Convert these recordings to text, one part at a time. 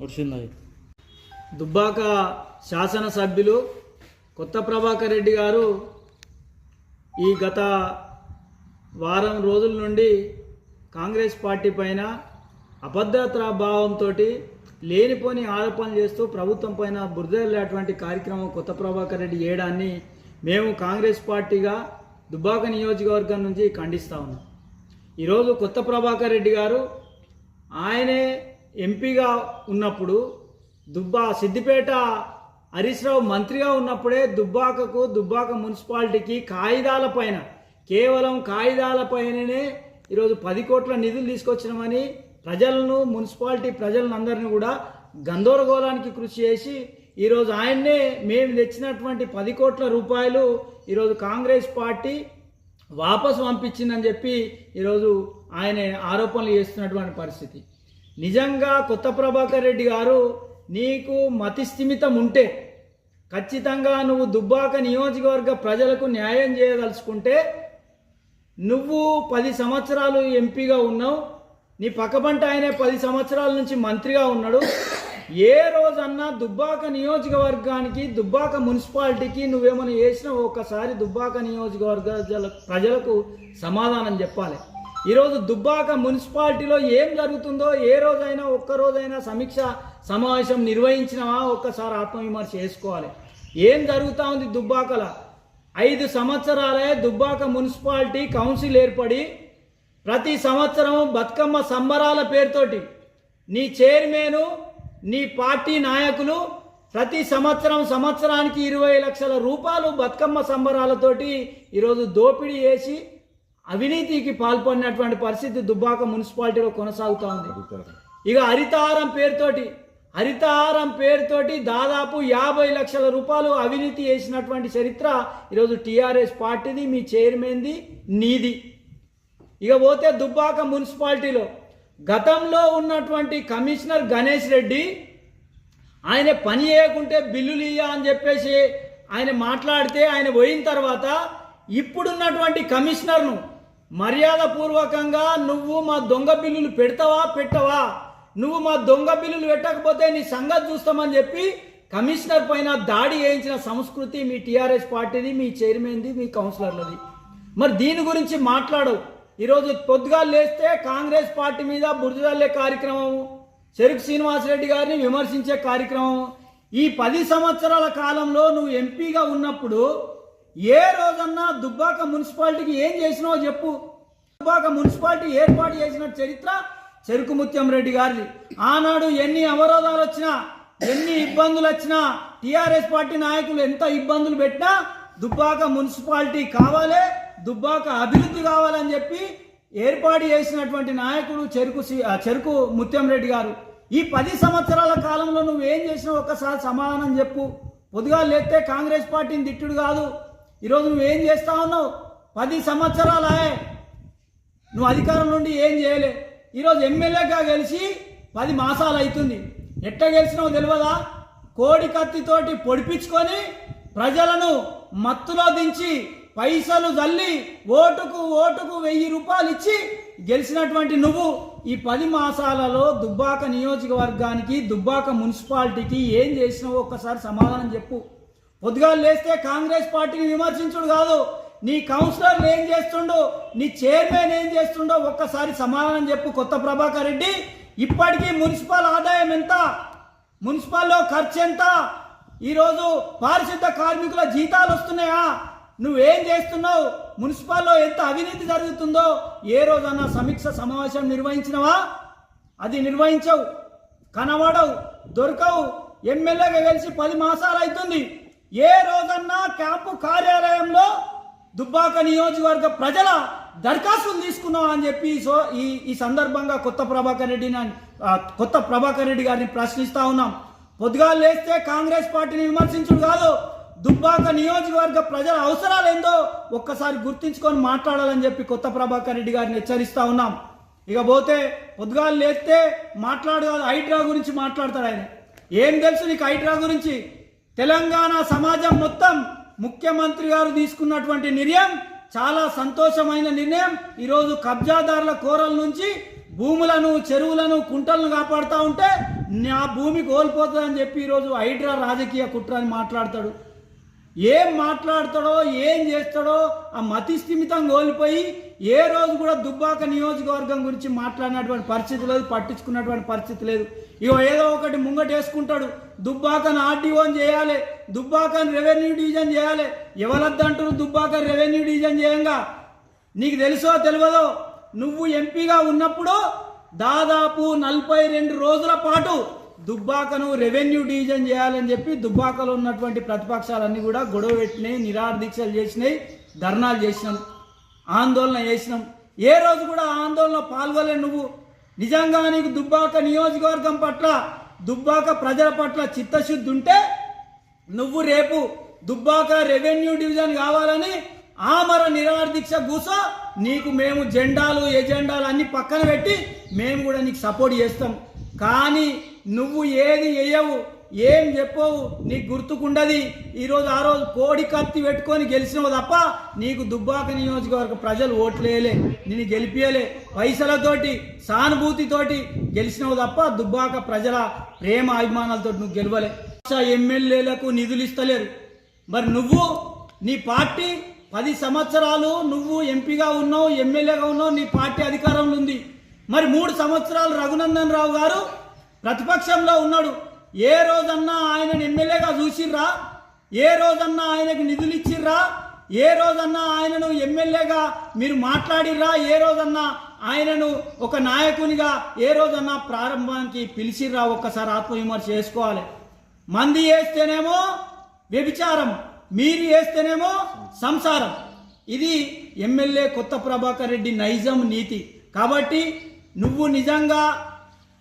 వచ్చింది దుబ్బాక శాసనసభ్యులు కొత్త ప్రభాకర్ రెడ్డి గారు ఈ గత వారం రోజుల నుండి కాంగ్రెస్ పార్టీ పైన అభద్రతా భావంతో లేనిపోని ఆరోపణలు చేస్తూ ప్రభుత్వం పైన బురదలేటువంటి కార్యక్రమం కొత్త ప్రభాకర్ రెడ్డి చేయడాన్ని మేము కాంగ్రెస్ పార్టీగా దుబ్బాక నియోజకవర్గం నుంచి ఖండిస్తా ఉన్నాం. ఈరోజు కొత్త ప్రభాకర్ రెడ్డి గారు ఆయనే ఎంపీగా ఉన్నప్పుడు దుబ్బా సిద్దిపేట హరీష్ రావు మంత్రిగా ఉన్నప్పుడే దుబ్బాకకు దుబ్బాక మున్సిపాలిటీకి కాగితాల పైన కేవలం కాగితాల పైననే ఈరోజు పది కోట్ల నిధులు తీసుకొచ్చినామని ప్రజలను మున్సిపాలిటీ ప్రజలను అందరిని కూడా గందరగోళానికి కృషి చేసి ఈరోజు ఆయన్నే మేము తెచ్చినటువంటి పది కోట్ల రూపాయలు ఈరోజు కాంగ్రెస్ పార్టీ వాపసు పంపించిందని చెప్పి ఈరోజు ఆయన ఆరోపణలు చేస్తున్నటువంటి పరిస్థితి. నిజంగా కొత్త ప్రభాకర్ రెడ్డి గారు నీకు మతిస్థిమితం ఉంటే ఖచ్చితంగా నువ్వు దుబ్బాక నియోజకవర్గ ప్రజలకు న్యాయం చేయదలుచుకుంటే నువ్వు పది సంవత్సరాలు ఎంపీగా ఉన్నావు నీ పక్కబంట ఆయనే పది సంవత్సరాల నుంచి మంత్రిగా ఉన్నాడు. ఏ రోజన్నా దుబ్బాక నియోజకవర్గానికి దుబ్బాక మున్సిపాలిటీకి నువ్వేమైనా చేసినావు ఒక్కసారి దుబ్బాక నియోజకవర్గ జల- ప్రజలకు సమాధానం చెప్పాలి. ఈరోజు దుబ్బాక మున్సిపాలిటీలో ఏం జరుగుతుందో ఏ రోజైనా ఒక్కరోజైనా సమీక్ష సమావేశం నిర్వహించినవా? ఒక్కసారి ఆత్మవిమర్శ చేసుకోవాలి. ఏం జరుగుతూ ఉంది దుబ్బాకల? ఐదు సంవత్సరాలే దుబ్బాక మున్సిపాలిటీ కౌన్సిల్ ఏర్పడి ప్రతి సంవత్సరం బతుకమ్మ సంబరాల పేరుతోటి నీ చైర్మను నీ పార్టీ నాయకులు ప్రతి సంవత్సరం సంవత్సరానికి ఇరవై లక్షల రూపాయలు బతుకమ్మ సంబరాలతోటి ఈరోజు దోపిడీ చేసి అవినీతికి పాల్పడినటువంటి పరిస్థితి దుబ్బాక మున్సిపాలిటీలో కొనసాగుతూ ఉంది. ఇక హరితహారం పేరుతోటి హరితహారం పేరుతోటి దాదాపు యాభై లక్షల రూపాయలు అవినీతి చేసినటువంటి చరిత్ర ఈరోజు టీఆర్ఎస్ పార్టీది మీ చైర్మన్ది నీది. ఇక పోతే దుబ్బాక మున్సిపాలిటీలో గతంలో ఉన్నటువంటి కమిషనర్ గణేష్ రెడ్డి ఆయన పని చేయకుంటే బిల్లులు ఇయ్య అని చెప్పేసి ఆయన మాట్లాడితే ఆయన పోయిన తర్వాత ఇప్పుడున్నటువంటి కమిషనర్ను మర్యాద పూర్వకంగా నువ్వు మా దొంగ బిల్లులు పెడతావా పెట్టవా? నువ్వు మా దొంగ బిల్లులు పెట్టకపోతే నీ సంగతి చూస్తామని చెప్పి కమిషనర్ పైన దాడి చేయించిన సంస్కృతి మీ టీఆర్ఎస్ పార్టీది మీ చైర్మన్ది మీ కౌన్సిలర్లది. మరి దీని గురించి మాట్లాడవు. ఈరోజు పొద్దుగా లేస్తే కాంగ్రెస్ పార్టీ మీద బురదల్లే కార్యక్రమం చెరుకు శ్రీనివాసరెడ్డి గారిని విమర్శించే కార్యక్రమం ఈ పది సంవత్సరాల కాలంలో నువ్వు ఎంపీగా ఉన్నప్పుడు ఏ రోజన్నా దుబ్బాక మున్సిపాలిటీకి ఏం చేసినావో చెప్పు. దుబ్బాక మున్సిపాలిటీ ఏర్పాటు చేసిన చరిత్ర చెరుకు ముత్యం రెడ్డి గారిది. ఆనాడు ఎన్ని అవరోధాలు వచ్చినా ఎన్ని ఇబ్బందులు వచ్చినా టీఆర్ఎస్ పార్టీ నాయకులు ఎంత ఇబ్బందులు పెట్టినా దుబ్బాక మున్సిపాలిటీ కావాలి దుబ్బాక అభివృద్ధి కావాలని చెప్పి ఏర్పాటు చేసినటువంటి నాయకుడు చెరుకు సి- చెరుకు ముత్యం రెడ్డి గారు. ఈ పది సంవత్సరాల కాలంలో నువ్వు ఏం చేసినావు ఒక్కసారి సమాధానం చెప్పు. పొద్దుగా లేస్తే కాంగ్రెస్ పార్టీని దిట్టుడు కాదు. ఈరోజు నువ్వేం చేస్తా ఉన్నావు? పది సంవత్సరాలే. నువ్వు అధికారం నుండి ఏం చేయలే. ఈరోజు ఎమ్మెల్యేగా గెలిచి పది మాసాలు అవుతుంది. ఎట్ట గెలిచినావు తెలియదా? కోడి కత్తితోటి పొడిపించుకొని ప్రజలను మత్తులో దించి పైసలు జల్లి ఓటుకు ఓటుకు వెయ్యి రూపాయలు ఇచ్చి గెలిచినటువంటి నువ్వు ఈ పది మాసాలలో దుబ్బాక నియోజకవర్గానికి దుబ్బాక మున్సిపాలిటీకి ఏం చేసినావో ఒక్కసారి సమాధానం చెప్పు. పొద్దుగా లేస్తే కాంగ్రెస్ పార్టీని విమర్శించుడు కాదు. నీ కౌన్సిలర్లు ఏం చేస్తుండో నీ చైర్మన్ ఏం చేస్తుండో ఒక్కసారి సమాధానం చెప్పు కొత్త ప్రభాకర్ రెడ్డి. ఇప్పటికీ మున్సిపల్ ఆదాయం ఎంత? మున్సిపల్లో ఖర్చు ఎంత? ఈరోజు పారిశుద్ధ కార్మికుల జీతాలు వస్తున్నాయా? నువ్వేం చేస్తున్నావు? మున్సిపాల్లో ఎంత అవినీతి జరుగుతుందో ఏ రోజన్నా సమీక్ష సమావేశం నిర్వహించినవా? అది నిర్వహించవు కనబడవు దొరకవు. ఎమ్మెల్యేగా కలిసి పది మాసాలు అవుతుంది. ఏ రోజన్నా క్యాంపు కార్యాలయంలో దుబ్బాక నియోజకవర్గ ప్రజల దరఖాస్తులు తీసుకున్నాం అని చెప్పి సో ఈ ఈ సందర్భంగా కొత్త ప్రభాకర్ రెడ్డి కొత్త ప్రభాకర్ రెడ్డి గారిని ప్రశ్నిస్తా ఉన్నాం. పొద్దుగా లేస్తే కాంగ్రెస్ పార్టీని విమర్శించుడు కాదు. దుబ్బాక నియోజకవర్గ ప్రజల అవసరాలు ఏందో ఒక్కసారి గుర్తించుకొని మాట్లాడాలని చెప్పి కొత్త ప్రభాకర్ రెడ్డి గారిని హెచ్చరిస్తా ఉన్నాం. ఇక పోతే పొద్దుగాలు లేస్తే మాట్లాడు కాదు హైడ్రా గురించి మాట్లాడతాడు ఆయన. ఏం తెలుసు నీకు హైడ్రా గురించి? తెలంగాణ సమాజం మొత్తం ముఖ్యమంత్రి గారు తీసుకున్నటువంటి నిర్ణయం చాలా సంతోషమైన నిర్ణయం. ఈరోజు కబ్జాదారుల కోరల నుంచి భూములను చెరువులను కుంటలను కాపాడుతూ ఉంటే నా భూమి కోల్పోతుందని చెప్పి ఈరోజు హైడ్రా రాజకీయ కుట్ర అని మాట్లాడతాడు. ఏం మాట్లాడతాడో ఏం చేస్తాడో ఆ మతి స్థిమితం కోల్పోయి ఏ రోజు కూడా దుబ్బాక నియోజకవర్గం గురించి మాట్లాడినటువంటి పరిస్థితి లేదు పట్టించుకున్నటువంటి పరిస్థితి లేదు. ఇగో ఏదో ఒకటి ముంగటేసుకుంటాడు. దుబ్బాకను ఆర్డీఓని చేయాలి దుబ్బాకను రెవెన్యూ డివిజన్ చేయాలి. ఎవరద్దంటారు దుబ్బాక రెవెన్యూ డివిజన్ చేయంగా? నీకు తెలుసో తెలియదో? నువ్వు ఎంపీగా ఉన్నప్పుడు దాదాపు నలభై రెండు రోజుల పాటు దుబ్బాకను రెవెన్యూ డివిజన్ చేయాలని చెప్పి దుబ్బాకలో ఉన్నటువంటి ప్రతిపక్షాలన్నీ కూడా గొడవ పెట్టినాయి నిరాదీక్షలు చేసినాయి ధర్నాలు చేసినాం ఆందోళన చేసినాం. ఏ రోజు కూడా ఆందోళన పాల్గొలే నువ్వు. నిజంగా నీకు దుబ్బాక నియోజకవర్గం పట్ల దుబ్బాక ప్రజల పట్ల చిత్తశుద్ధి ఉంటే నువ్వు రేపు దుబ్బాక రెవెన్యూ డివిజన్ కావాలని ఆమర నిరాదీక్ష కూసో నీకు మేము జెండాలు ఎజెండాలు అన్ని పక్కన పెట్టి మేము కూడా నీకు సపోర్ట్ చేస్తాం. కానీ నువ్వు ఏది వేయవు ఏం చెప్పవు నీకు గుర్తుకుండది. ఈరోజు ఆ రోజు కోడి కత్తి పెట్టుకొని గెలిచినవు తప్ప నీకు దుబ్బాక నియోజకవర్గ ప్రజలు ఓట్లేయలే నిన్ను గెలిపియలే. పైసలతోటి సానుభూతితోటి గెలిచినవు తప్ప దుబ్బాక ప్రజల ప్రేమ అభిమానాలతో నువ్వు గెలవలే. ఎమ్మెల్యేలకు నిధులు ఇస్తలేరు. మరి నువ్వు నీ పార్టీ పది సంవత్సరాలు నువ్వు ఎంపీగా ఉన్నావు ఎమ్మెల్యేగా ఉన్నావు నీ పార్టీ అధికారంలో ఉంది. మరి మూడు సంవత్సరాలు రఘునందన్ రావు గారు ప్రతిపక్షంలో ఉన్నాడు. ఏ రోజన్నా ఆయనను ఎమ్మెల్యేగా చూసిర్రా? ఏ రోజన్నా ఆయనకు నిధులు ఇచ్చిర్రా? ఏ రోజన్నా ఆయనను ఎమ్మెల్యేగా మీరు మాట్లాడిర్రా? ఏ రోజన్నా ఆయనను ఒక నాయకునిగా ఏ రోజన్నా ప్రారంభానికి పిలిచిర్రా? ఒక్కసారి ఆత్మవిమర్శ చేసుకోవాలి. మంది వేస్తేనేమో వ్యభిచారం మీరు వేస్తేనేమో సంసారం. ఇది ఎమ్మెల్యే కొత్త ప్రభాకర్ రెడ్డి నైజం నీతి. కాబట్టి నువ్వు నిజంగా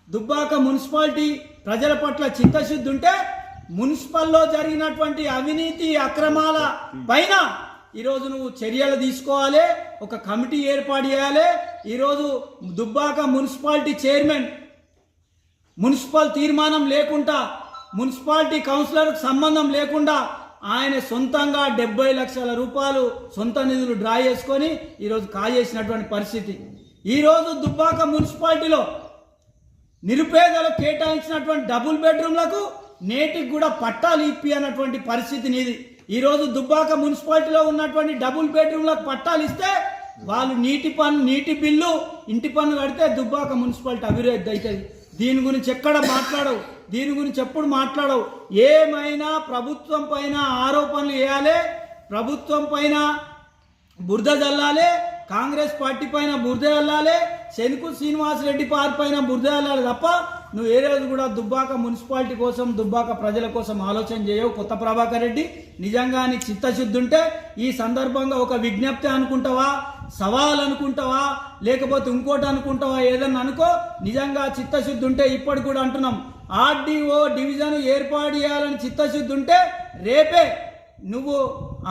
దుబ్బాక మున్సిపాలిటీ ప్రజల పట్ల చిత్తశుద్ధి ఉంటే మున్సిపల్లో జరిగినటువంటి అవినీతి అక్రమాల పైన ఈరోజు నువ్వు చర్యలు తీసుకోవాలి ఒక కమిటీ ఏర్పాటు చేయాలి. ఈరోజు దుబ్బాక మున్సిపాలిటీ చైర్మన్ మున్సిపల్ తీర్మానం లేకుండా మున్సిపాలిటీ కౌన్సిలర్కు సంబంధం లేకుండా ఆయన సొంతంగా డెబ్బై లక్షల రూపాయలు సొంత నిధులు డ్రా చేసుకొని ఈరోజు కాజేసినటువంటి పరిస్థితి. ఈరోజు దుబ్బాక మున్సిపాలిటీలో నిరుపేదలకు కేటాయించినటువంటి డబుల్ బెడ్రూమ్లకు నేటికి కూడా పట్టాలు ఇప్పి అన్నటువంటి పరిస్థితి నీది. ఈరోజు దుబ్బాక మున్సిపాలిటీలో ఉన్నటువంటి డబుల్ బెడ్రూమ్లకు పట్టాలు ఇస్తే వాళ్ళు నీటి పన్ను నీటి బిల్లు ఇంటి పన్ను కడితే దుబ్బాక మున్సిపాలిటీ అభివృద్ధి అవుతుంది. దీని గురించి ఎక్కడ మాట్లాడవు? దీని గురించి ఎప్పుడు మాట్లాడవు? ఏమైనా ప్రభుత్వం పైన ఆరోపణలు వేయాలి? ప్రభుత్వం పైన బురద జల్లాలి? కాంగ్రెస్ పార్టీ పైన బురద అల్లాలే శనుకు శ్రీనివాస్ రెడ్డి పార్టీ పైన బురద జల్లాలి తప్ప నువ్వు ఏ రోజు కూడా దుబ్బాక మున్సిపాలిటీ కోసం దుబ్బాక ప్రజల కోసం ఆలోచన చేయవు. కొత్త ప్రభాకర్ రెడ్డి నిజంగా నీకు చిత్తశుద్ధి ఉంటే ఈ సందర్భంగా ఒక విజ్ఞప్తి అనుకుంటావా? సవాల్ అనుకుంటావా? లేకపోతే ఇంకోటి అనుకుంటావా? ఏదన్నా అనుకో నిజంగా చిత్తశుద్ధి ఉంటే ఇప్పటికి కూడా అంటున్నాం. ఆర్డీఓ డివిజన్ ఏర్పాటు చేయాలని చిత్తశుద్ధి ఉంటే రేపే నువ్వు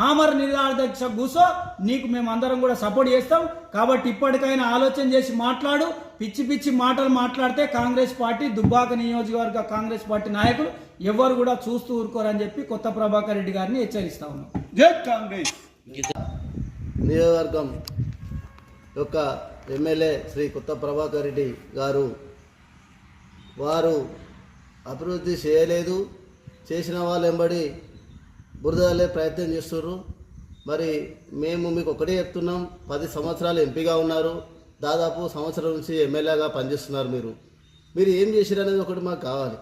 ఆమర నిరాదక్ష కూసో నీకు మేము అందరం కూడా సపోర్ట్ చేస్తాం. కాబట్టి ఇప్పటికైనా ఆలోచన చేసి మాట్లాడు. పిచ్చి పిచ్చి మాటలు మాట్లాడితే కాంగ్రెస్ పార్టీ దుబ్బాక నియోజకవర్గ కాంగ్రెస్ పార్టీ నాయకులు ఎవరు కూడా చూస్తూ ఊరుకోరని చెప్పి కొత్త ప్రభాకర్ రెడ్డి గారిని హెచ్చరిస్తా ఉన్నాం. జై కాంగ్రెస్! నియోజకవర్గం యొక్క ఎమ్మెల్యే శ్రీ కొత్త ప్రభాకర్ రెడ్డి గారు వారు అభివృద్ధి చేయలేదు. చేసిన వాళ్ళు వెంబడి బురదలే ప్రయత్నం చేస్తున్నారు మరి మేము మీకు ఒకటే చెప్తున్నాం పది సంవత్సరాలు ఎంపీగా ఉన్నారు. దాదాపు సంవత్సరం నుంచి ఎమ్మెల్యేగా పనిచేస్తున్నారు మీరు. మీరు ఏం చేశారు అనేది ఒకటి మాకు కావాలి.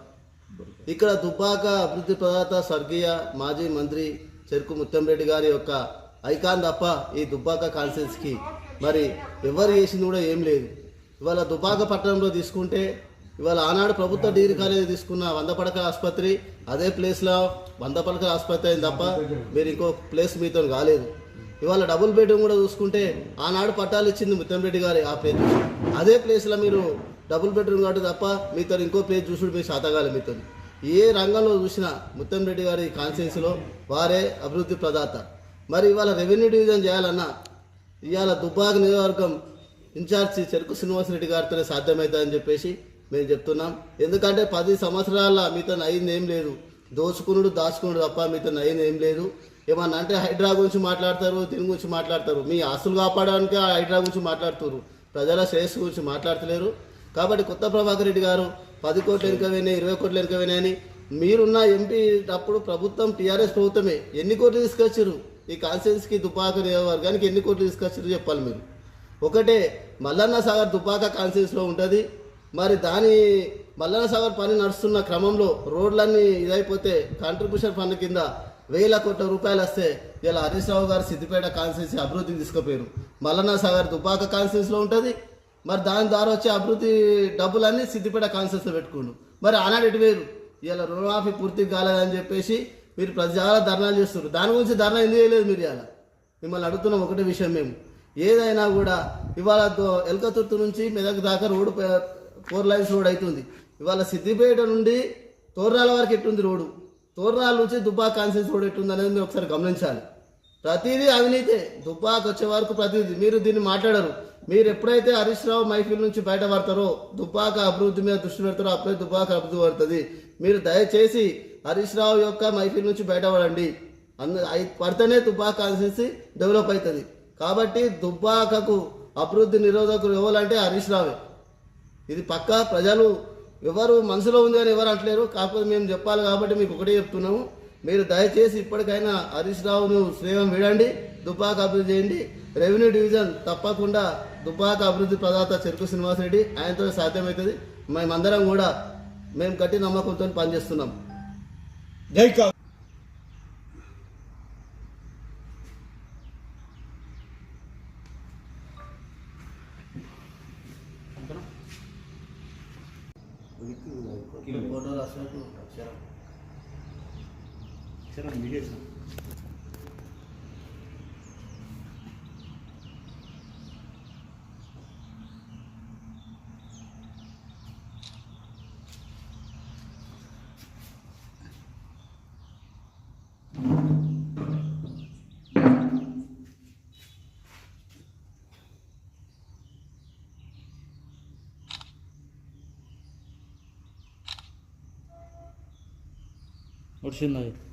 ఇక్కడ దుబ్బాక అభివృద్ధి ప్రదాత స్వర్గీయ మాజీ మంత్రి చెరుకు ముత్తంరెడ్డి గారి యొక్క ఐకాన్ తప్ప ఈ దుబ్బాక కాన్సెన్స్కి మరి ఎవరు చేసింది కూడా ఏం లేదు. ఇవాళ దుబ్బాక పట్టణంలో తీసుకుంటే ఇవాళ ఆనాడు ప్రభుత్వ డిగ్రీ కాలేజీ తీసుకున్న వంద పడకల ఆసుపత్రి అదే ప్లేస్లో వంద పడకల ఆసుపత్రి అయింది తప్ప మీరు ఇంకో ప్లేస్ మీతో కాలేదు. ఇవాళ డబుల్ బెడ్రూమ్ కూడా చూసుకుంటే ఆనాడు పట్టాలు ఇచ్చింది ముత్తంరెడ్డి గారి ఆ ప్లేస్ అదే ప్లేస్లో మీరు డబుల్ బెడ్రూమ్ కాబట్టి తప్ప మీతో ఇంకో ప్లేస్ చూసుడు మీరు శాతగాలి మీతో. ఏ రంగంలో చూసినా ముత్తంరెడ్డి గారి కాన్స్టిట్యున్సీలో వారే అభివృద్ధి ప్రదాత. మరి ఇవాళ రెవెన్యూ డివిజన్ చేయాలన్నా ఇవాళ దుబ్బాక నియోజకవర్గం ఇన్ఛార్జి చెరుకు శ్రీనివాసరెడ్డి గారితోనే సాధ్యమవుతుందని చెప్పేసి మేము చెప్తున్నాం. ఎందుకంటే పది సంవత్సరాల మీతో అయింది ఏం లేదు. దోచుకునుడు దాచుకునుడు తప్ప మీతో అయింది ఏం లేదు. ఏమన్నా అంటే హైడ్రా గురించి మాట్లాడతారు దీని గురించి మాట్లాడతారు. మీ ఆస్తులు కాపాడడానికి ఆ హైడ్రా గురించి మాట్లాడుతారు ప్రజల శ్రేయస్సు గురించి మాట్లాడతలేరు. కాబట్టి కొత్త ప్రభాకర్ రెడ్డి గారు పది కోట్లు వెనుకవేనాయి ఇరవై కోట్లు వెనుకవేనాయని మీరున్న ఎంపీ అప్పుడు ప్రభుత్వం టీఆర్ఎస్ ప్రభుత్వమే. ఎన్ని కోట్లు తీసుకొచ్చారు ఈ కాన్స్టిట్యూన్సీకి దుపాక నియోజకవర్గానికి ఎన్ని కోట్లు తీసుకొచ్చారు చెప్పాలి మీరు. ఒకటే మల్లన్న సాగర్ దుపాక కాన్స్టిట్యూన్సీలో ఉంటుంది. మరి దాని మల్లన సాగర్ పని నడుస్తున్న క్రమంలో రోడ్లన్నీ ఇదైపోతే కాంట్రిబ్యూషన్ ఫండ్ కింద వేల కోట్ల రూపాయలు వస్తే ఇలా హరీష్ రావు గారు సిద్దిపేట కాన్స్టిట్యూన్సీ అభివృద్ధికి తీసుకుపోయారు. మల్లన్న సాగర్ దుపాక కాన్స్టిట్యూన్సీలో ఉంటుంది. మరి దాని ద్వారా వచ్చే అభివృద్ధి డబ్బులన్నీ సిద్దిపేట కాన్స్టిట్యూన్సీలో పెట్టుకుండు. మరి ఆనాడు ఇటు వేరు. ఇలా రుణమాఫీ పూర్తి కాలేదని చెప్పేసి మీరు ప్రజల ధర్నాలు చేస్తున్నారు. దాని గురించి ధర్నా ఎందుకు చేయలేదు మీరు ఇలా మిమ్మల్ని అడుగుతున్నాం ఒకటే విషయం మేము. ఏదైనా కూడా ఇవాళ దో- ఎల్కతుర్తి నుంచి మెదక్ దాకా రోడ్డు ఫోర్ లైన్స్ రోడ్ అవుతుంది ఇవాళ సిద్దిపేట నుండి తోర్రాల వరకు ఎట్టుంది రోడ్డు? తోర్రాల నుంచి దుబ్బా కాన్సెన్స్ రోడ్ ఎట్టుంది అనేది మీరు ఒకసారి గమనించాలి. ప్రతిదీ అవినీతే దుబ్బాకి వచ్చే వరకు ప్రతిదీ. మీరు దీన్ని మాట్లాడరు. మీరు ఎప్పుడైతే హరీష్ రావు మైఫిల్ నుంచి బయటపడతారో దుబ్బాక అభివృద్ధి మీద దృష్టి పెడతారో అప్పుడే దుబ్బాక అభివృద్ధి పడుతుంది. మీరు దయచేసి హరీష్ రావు యొక్క మైఫిల్ నుంచి బయటపడండి. అందు పడితేనే దుబ్బాక కాన్స్టిట్యూన్సీ డెవలప్ అవుతుంది. కాబట్టి దుబ్బాకకు అభివృద్ధి నిరోధకులు ఎవరంటే హరీష్ రావే. ఇది పక్క ప్రజలు ఎవరు మనసులో ఉంది అని ఎవరు అంటలేరు. కాకపోతే మేము చెప్పాలి కాబట్టి మీకు ఒకటే చెప్తున్నాము. మీరు దయచేసి ఇప్పటికైనా హరీష్ రావును స్నేహం విడండి దుబ్బాక అభివృద్ధి చేయండి. రెవెన్యూ డివిజన్ తప్పకుండా దుబ్బాక అభివృద్ధి ప్రదాత చెరుకు శ్రీనివాసరెడ్డి ఆయనతో సాధ్యమవుతుంది. మేమందరం కూడా మేము గట్టి నమ్మకంతో పనిచేస్తున్నాం. జై 저는 위에서. 어르신 나이